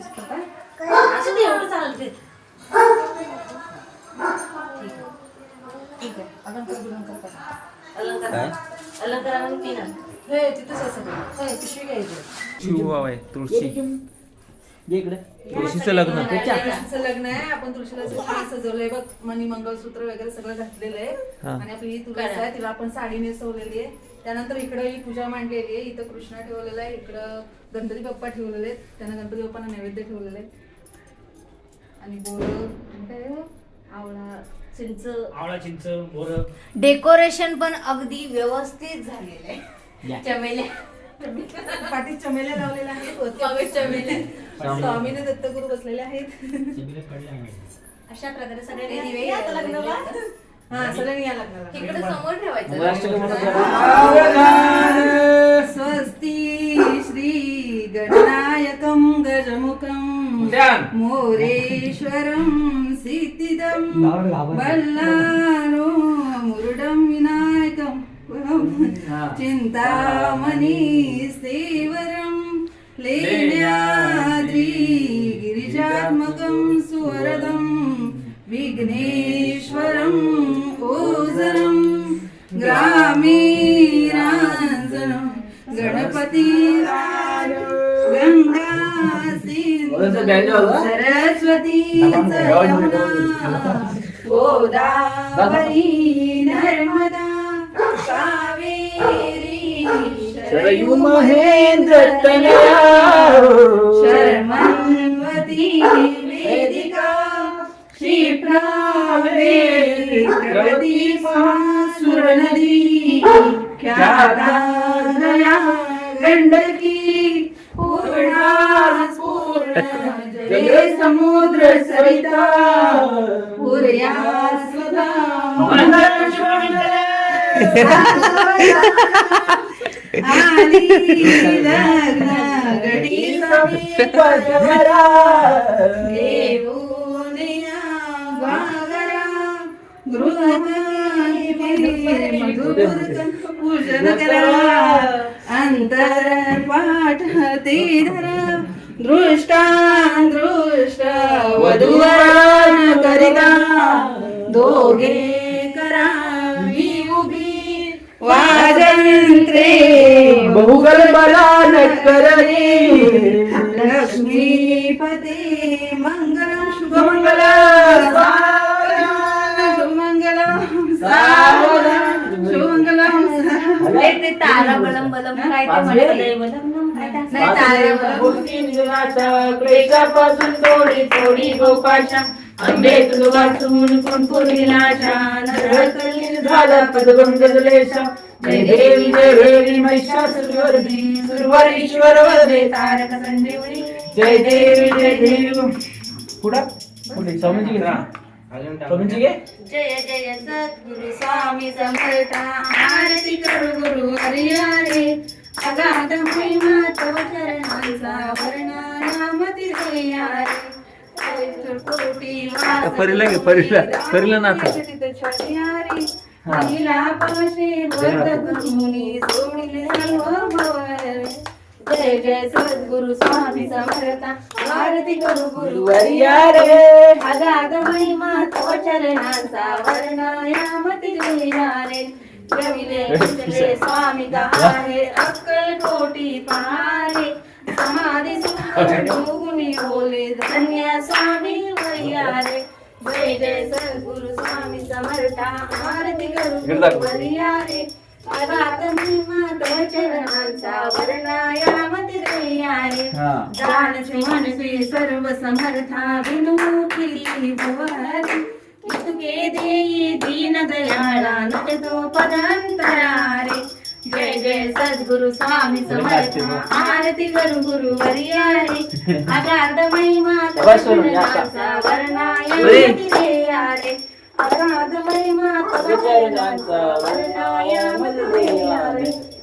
असं ते एवढं चालेल ते. ठीक आहे. अलंकार बिलंकार करा. अलंकार काय? अलंकार आणि पिना हे तिथंच आहे सगळं हे, पिशवी घ्यायची शिवभाव आहे तुळशी इकडे तुळशीचं लग्न तुळशीचं लग्न आहे. आपण तुळशीला सजवलंय बघ मणी मंगळसूत्र वगैरे सगळं घातलेलं आहे हा. आणि आपली ही तुळस आहे तिला आपण साडी नेसवलेली आहे. त्यानंतर इकडं ही पूजा मांडलेली आहे. इथं कृष्णा ठेवलेला आहे इकडं गणपती बाप्पा ठेवलेले आहेत. त्यांना गणपती बाप्पांना नैवेद्य ठेवलेलं आहे. आणि बोर काय आहे? आवळा चिंच. आवळा चिंच बोर डेकोरेशन पण अगदी व्यवस्थित झालेलं आहे. चमेल्या. पाठीत चमेल्या लावलेल्या आहेत. चमेल्या. स्वामीने दत्तगुरू बसलेले आहेत. अशा प्रकारे सगळ्यांनी दिवे या आता लग्नाला. हा सगळ्यांनी या लग्नाला. इकडे समोर ठेवायचं. स्वस्ति श्री गणनायकं गजमुखं ध्यान. मोरेश्वरं सिद्धिदं बल्लालो मुरुडं विनायकं चिन्तामणि सेवरं सुवरदं विघ्नेश्वरं ओझरं ग्रामीराञ्जनं गणपती सरस्वती गोदावरी नर्मदा कावेरी शरयू महेंद्र तनया। शर्मन्वती। क्षिप्रावेदी सुरनदी ख्याता दया गंडकी पूर्णा पूर्ण जय समुद्र सरिता पुर्या सुधा। लग्न गडी जरा पूजन करा अंतर पाठ ते धरा दृष्टा दृष्ट वधूवरान करिता दोघे करा उभी वाजंत्रे बहुगल बला करणे लक्ष्मीपते मंगलम शुभमंगला ते तारा बलम बलम काय ते म्हणत? नाही बलम काय ते असं- नाही तारा बलम क्लेशापासून थोडी थोडी तुझ वाचून कुणकुणिलाशा नरकलीन झाला पदगम गजलेशा जय देवी जय देवी महिषासुरवर्धी सुरवरीश्वर वदे तारक संजीवनी. जय देवी जय देवी. पुढं? पुढे. स्वामीजी घे स्वामीजी घे जय जय सद्गुरु स्वामी समर्था. आरती करू गुरु हरी हरी. अगाध महिमा तव चरणांचा वर्णा नामती रे कोटी परीला घे, परीला. परीला नाचा. महिला पाशे वर्त गुरुमुनी सोडिले सर्व भवर जय जय सद्गुरु स्वामी समर्था. आरती करू गुरु रे. अगाध महिमा तो चरणांचा वर्णायामती रे रविले स्वामी आहे अक्कल कोटी पहारे. समाधी सुखी बोले धन्य स्वामी वैयारे. जय जय सद्गुरु स्वामी समर्था. आरती करू वरियारे अगाध महिमा तो चरणांचा रे जानसी मनसी सर्व समर्था विनुती भुवरी इतके देई दीन दयाळा नटतो पदांतरारे जय जय सद्गुरु स्वामी समर्थ आरती करू गुरु वरियारे अगाध महिमा तो चरणांचा वर्णायामती रे अगाध महिमा तो चरणांचा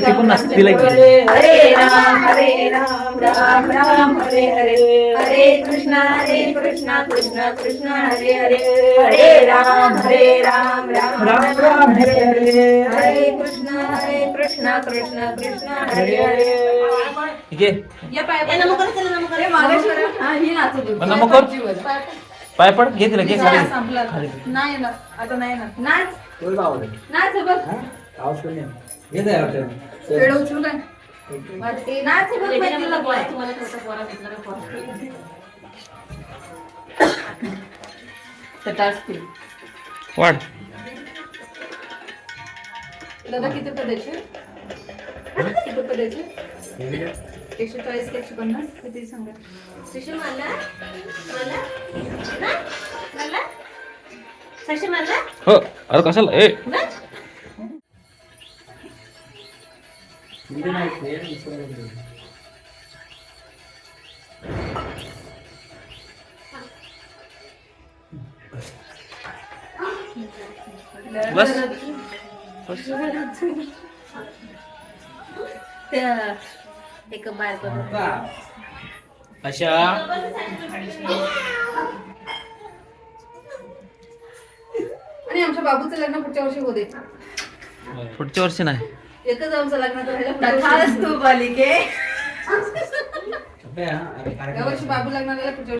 पण हरे हरे राम हरे राम राम राम हरे हरे. हरे कृष्णा हरे कृष्णा कृष्णा कृष्णा हरे हरे. हरे राम हरे राम राम राम राम हरे. हरे हरे. कृष्णा हरे कृष्णा कृष्णा कृष्णा हरे हरे. हा, ही कर. पाय पड. घे तिला घे नाही ना आता नाही ना नाच. नाच बघ. वाटतं. वेळ उचलू काय? टाचतील. वाढ. दादा किती पदाचे किती पदाचे एकशे चाळीस का एकशे पन्नास? किती सांगा? सुशी मला मला ना? मला सशी मला हो अरे कशाला? ए. बस त्या एक बार करून अशा आणि आमच्या बाबूचं लग्न पुढच्या वर्षी होते पुढच्या वर्षी नाही एकच आमचं लग्न राहिलं. तू बालिके हा, या वर्षी बाबू लग्नाला पुढच्या